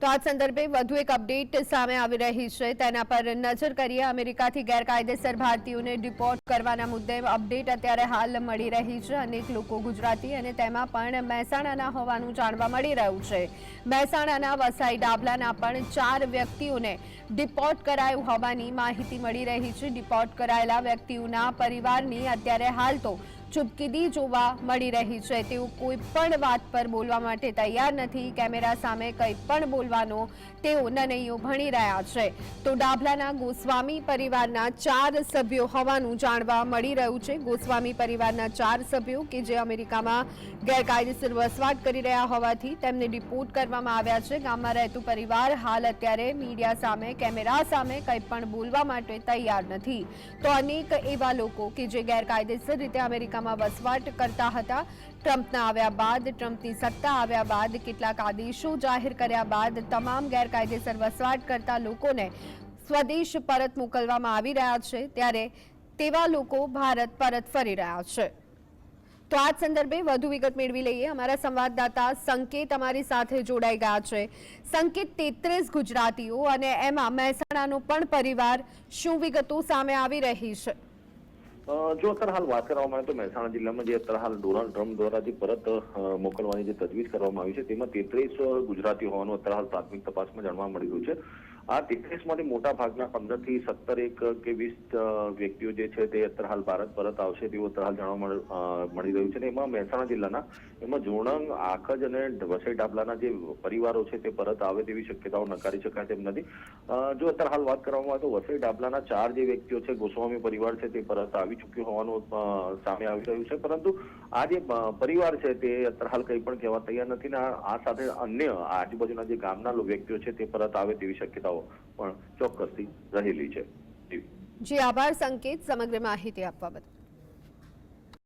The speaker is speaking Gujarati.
તો આ સંદર્ભે વધુ એક અપડેટ સામે આવી રહી છે. તેના પર નજર કરીએ. અમેરિકાથી ગેરકાયદેસર ભારતીયોને ડિપોર્ટ કરવાના મુદ્દે અપડેટ અત્યારે હાલ મળી રહી છે. અનેક લોકો ગુજરાતી અને તેમાં પણ મહેસાણાના હોવાનું જાણવા મળી રહ્યું છે. મહેસાણાના વસાઈ ડાબલાના પણ ચાર વ્યક્તિઓને ડિપોર્ટ કરાયું હોવાની માહિતી મળી રહી છે. ડિપોર્ટ કરાયેલા વ્યક્તિઓના પરિવારની અત્યારે હાલ તો ચૂપકીદી જોવા મળી રહી છે. તેઓ કોઈ પણ વાત પર બોલવા માટે તૈયાર નથી. કેમેરા સામે કંઈ પણ બોલવાનો તેઓ નનૈયો ભણી રહ્યા છે. તો ડાભલાના ગોસ્વામી પરિવારના ચાર સભ્યો હોવાનું જાણવા મળી રહ્યું છે. ગોસ્વામી પરિવારના ચાર સભ્યો કે જે અમેરિકામાં ગેરકાયદેસર વસવાટ કરી રહ્યા હોવાથી તેમને ડિપોર્ટ કરવામાં આવ્યા છે. ગામમાં રહેતું પરિવાર હાલ અત્યારે મીડિયા સામે, કેમેરા સામે કંઈ પણ બોલવા માટે તૈયાર નથી. તો અનેક એવા લોકો કે જે ગેરકાયદેસર રીતે અમેરિકામાં વસવાટ કરતા હતા. ટ્રમ્પના આવ્યા બાદ, ટ્રમ્પની સત્તા આવ્યા બાદ કેટલાક આદેશો જાહેર કર્યા બાદ તમામ ગેરકાયદેસર વસવાટ કરતા લોકોને સ્વદેશ પરત મોકલવામાં આવી રહ્યા છે. ત્યારે તેવા લોકો ભારત પરત ફરી રહ્યા છે. તો આ સંદર્ભે વધુ વિગત મેળવી લઈએ. અમારા સંવાદદાતા સંકેત અમારી સાથે જોડાઈ ગયા છે. સંકેત તેત્રીસ ગુજરાતીઓ અને એમાં મહેસાણાનો પણ પરિવાર શું વિગતો સામે આવી રહી છે? જો અત્યારે હાલ વાત કરવામાં આવે તો મહેસાણા જિલ્લામાં જે અત્યારે હાલ ડોનાલ્ડ ટ્રમ્પ દ્વારા જે પરત મોકલવાની જે તજવીજ કરવામાં આવી છે, તેમાં તેત્રીસ ગુજરાતી હોવાનું અત્યારે હાલ પ્રાથમિક તપાસમાં જાણવા મળી રહ્યું છે. આ તેત્રીસમાંથી મોટા ભાગના પંદરથી સત્તર એક કે વીસ વ્યક્તિઓ જે છે તે અત્યારે હાલ ભારત પરત આવશે તેવું અત્યારે હાલ જાણવા મળી રહ્યું છે અને એમાં મહેસાણા જિલ્લાના, એમાં જોણંગ આખજ અને વસઈ ડાબલાના જે પરિવારો છે તે પરત આવે તેવી શક્યતાઓ નકારી શકાય તેમ નથી. જો અત્યારે હાલ વાત કરવામાં આવે તો વસઈ ડાબલાના ચાર જે વ્યક્તિઓ છે, ગોસ્વામી પરિવાર છે તે પરત આવી ચૂક્યું હોવાનું સામે આવી રહ્યું છે. પરંતુ આ જે પરિવાર છે તે અત્યારે હાલ કંઈ પણ કહેવા તૈયાર નથી ને આ સાથે અન્ય આજુબાજુના જે ગામના વ્યક્તિઓ છે તે પરત આવે તેવી શક્યતાઓ પણ ચોક્કસથી રહેલી છે. જી આભાર સંકેત સમગ્ર માહિતી આપવા બદલ